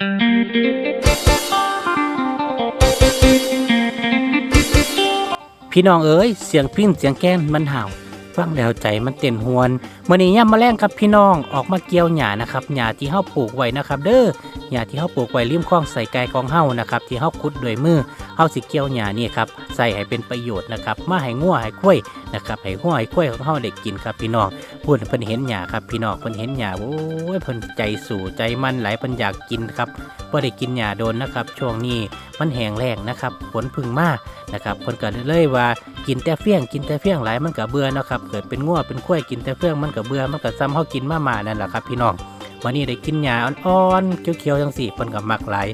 พี่น้องเอ๋ยเสียงพิ้นเสียงแก้นมันเห่าฟังแล้วใจมันเต้นหวนมื่อนี้ย่ำมาแรงครับพี่น้องออกมาเกี่ยวหญ้านะครับหญ้าที่เฮาปลูกไว้นะครับ เด้อหญ้าที่เฮาปลูกไว้ริมคลองใส่ไก่ของเฮานะครับ ที่เฮาขุดด้วยมือ เฮาสิเกี่ยวหญ้านี่ครับใส่ให้เป็นประโยชน์นะครับมาให้งัวให้ข้วยนะครับให้งัวให้ข้วยของเฮาได้กินครับพี่น้องพูดเพิ่นเห็นหญ้าครับพี่น้องเพิ่นเห็นหญ้าโอ้ยเพิ่นใจสู่ใจมันไหลายเพิ่นอยากกินครับบ่ได้กินหญ้าโดนนะครับ ช่วงนี้มันแห้งแล้งนะครับฝนพึ่งมานะครับคนก็เลยว่ากินแต่เฟี้ยงกินแต่เฟี้ยงหลายมันก็เบื่อนะครับเกิดเป็นง่วเป็นข้วยกินแต่เฟี้ยงมันก็เบื่อมันก็ซ้ำเฮากินมามานั่นแหละครับพี่น้องวันนี้ได้กินหญ้าอ่อนๆเขียวๆจังสี่เพิ่นก็มักหลาย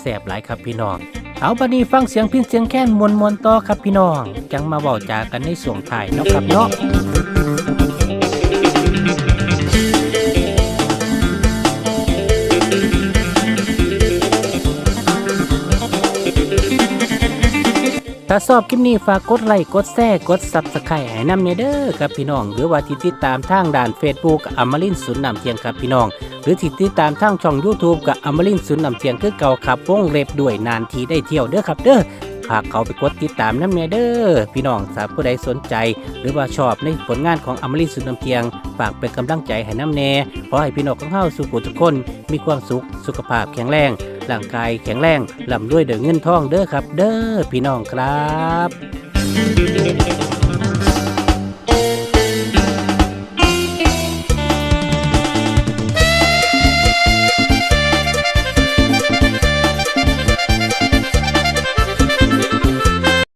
แซ่บหลายครับพี่น้อง เอาบัดนี้ฟังเสียงพินเสียงแค้นมวนๆต่อครับพี่น้อง จังมาเว้าจากันในส่วงท้ายเนาะครับเนาะ ถ้าชอบคลิปนี้ฝากกดไลค์กดแชร์กดซับสไครต์ให้นำเนเด้อครับพี่น้อง หรือว่าที่ติดตามทางด่าน Facebook อมรินศูนย์นำเทียงครับพี่น้อง หรือที่ติดตามทางช่อง YouTube กับอมรินศูนย์นำเทียงคือเก่าครับวงเล็บด้วยนานทีได้เที่ยวเด้อครับเด้อ ฝากเขาไปกดติดตามน้ำเนเด้อพี่น้องสาผู้ใดสนใจ หรือว่าชอบในผลงานของอมรินทร์สุนย์นเพียง ฝากเป็นกำลังใจให้น้ำเนขอให้พี่น้องของเฮาสุขุทุกคน มีความสุขสุขภาพแข็งแรงร่างกายแข็งแรงลำด้วยเดือเงินทองเด้อครับ เด้อพี่น้องครับ